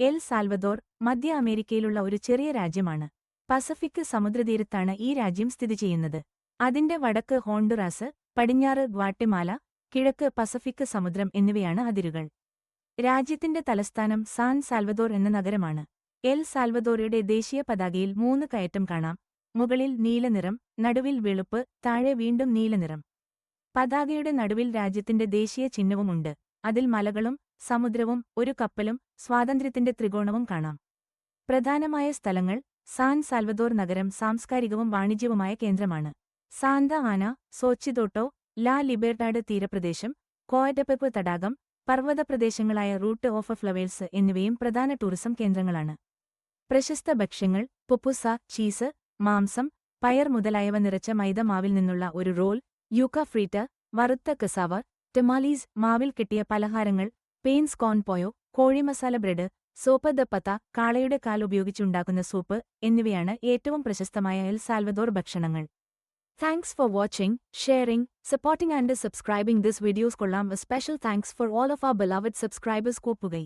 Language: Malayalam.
എൽ സാൽവദോർ മധ്യ അമേരിക്കയിലുള്ള ഒരു ചെറിയ രാജ്യമാണ്. പസഫിക് സമുദ്രതീരത്താണ് ഈ രാജ്യം സ്ഥിതി ചെയ്യുന്നത്. അതിന്റെ വടക്ക് ഹോണ്ടുറാസ് പടിഞ്ഞാറ് ഗ്വാട്ടിമാല കിഴക്ക് പസഫിക് സമുദ്രം എന്നിവയാണ് അതിരുകൾ. രാജ്യത്തിന്റെ തലസ്ഥാനം സാൻ സാൽവദോർ എന്ന നഗരമാണ്. എൽ സാൽവദോറയുടെ ദേശീയ പതാകയിൽ മൂന്ന് കയറ്റം കാണാം. മുകളിൽ നീലനിറം നടുവിൽ വെളുപ്പ് താഴെ വീണ്ടും നീലനിറം പതാകയുടെ നടുവിൽ രാജ്യത്തിന്റെ ദേശീയ ചിഹ്നവുമുണ്ട്. അതിൽ മലകളും സമുദ്രവും ഒരു കപ്പലും സ്വാതന്ത്ര്യത്തിന്റെ ത്രികോണവും കാണാം. പ്രധാനമായ സ്ഥലങ്ങൾ സാൻ സാൽവദോർ നഗരം സാംസ്കാരികവും വാണിജ്യവുമായ കേന്ദ്രമാണ്. സാന്ത ആന സോച്ചിതോട്ടോ ലാ ലിബേർട്ടാഡ് തീരപ്രദേശം കോയറ്റപ്പെപ്പ് തടാകം പർവതപ്രദേശങ്ങളായ റൂട്ട് ഓഫ് ഫ്ലവേഴ്സ് എന്നിവയും പ്രധാന ടൂറിസം കേന്ദ്രങ്ങളാണ്. പ്രശസ്ത ഭക്ഷ്യങ്ങൾ പുപ്പുസ ചീസ് മാംസം പയർ മുതലായവ നിറച്ച മൈദമാവിൽ നിന്നുള്ള ഒരു റോൾ യൂക്ക ഫ്രീറ്റ വറുത്ത കസാവർ ടെമാലീസ് മാവിൽ കിട്ടിയ പലഹാരങ്ങൾ പെയിൻസ് കോൺ പോയോ കോഴിമസാല ബ്രെഡ് സോപ്പ് ദപ്പത്ത പത്ത കാളയുടെ കാൽ ഉപയോഗിച്ചുണ്ടാക്കുന്ന സൂപ്പ് എന്നിവയാണ് ഏറ്റവും പ്രശസ്തമായ എൽ സാൽവദോർ ഭക്ഷണങ്ങൾ. Thanks for watching sharing supporting and subscribing this videos കൊള്ളാം. Special thanks for all of our beloved subscribers കോപ്പുകൈ.